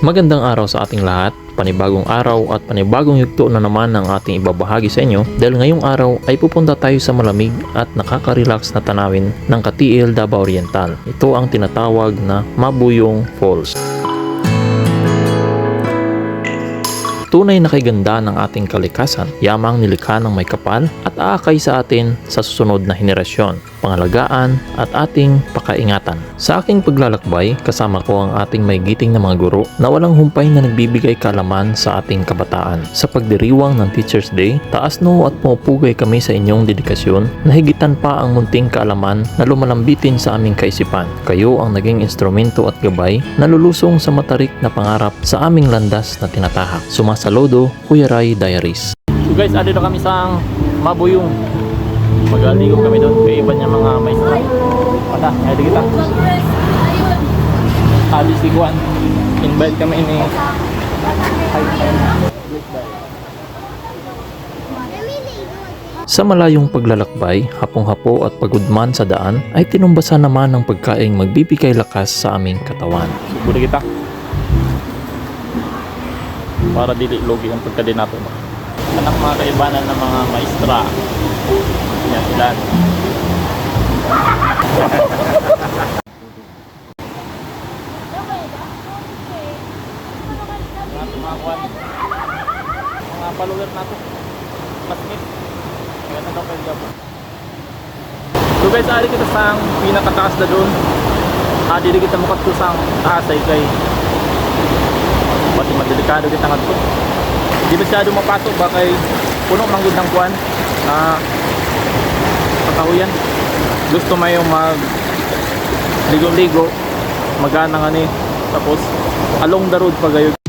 Magandang araw sa ating lahat, panibagong araw at panibagong yugto na naman ang ating ibabahagi sa inyo dahil ngayong araw ay pupunta tayo sa malamig at nakaka-relax na tanawin ng Katiil Davao Oriental. Ito ang tinatawag na Mabuyong Falls. Tunay na kay ganda ng ating kalikasan, yamang nilikha ng may kapal at aakay sa atin sa susunod na henerasyon, pangalagaan at ating pakaingatan. Sa aking paglalakbay, kasama ko ang ating may giting na mga guro na walang humpay na nagbibigay kaalaman sa ating kabataan. Sa pagdiriwang ng Teacher's Day, taas no at pumupugay kami sa inyong dedikasyon na higitan pa ang munting kaalaman na lumalambitin sa aming kaisipan. Kayo ang naging instrumento at gabay na lulusong sa matarik na pangarap sa aming landas na tinatahak. Sumasalodo, Kuya Rai Diaries. So guys, ando na kami sa Mabuyong. Magaligo kami doon kay iba niya mga maestro. Ata, ayun kita. Alis Liguan. Invite kami ini. Sa malayong paglalakbay, hapong-hapo at pagudman sa daan ay tinumbasan naman ng pagkaing magbibigay lakas sa aming katawan. Siguro kita. Para dili logi ang pagkadin nato. Anak mga kaibanan ng mga maestra. Yan sila. Mga mga kwan. Mga follower nato. Classmate. Maganda daw gabo. So guys, ari kita sa pinakataas na doon. Ah, dili kita makadto sa taas ay kay pati madelikado kita nga to. Di masyado mapasok ba kay puno man gud ng kwan na patahuyan. Gusto mayo mag ligo-ligo magana nga ni tapos along the road pa gayo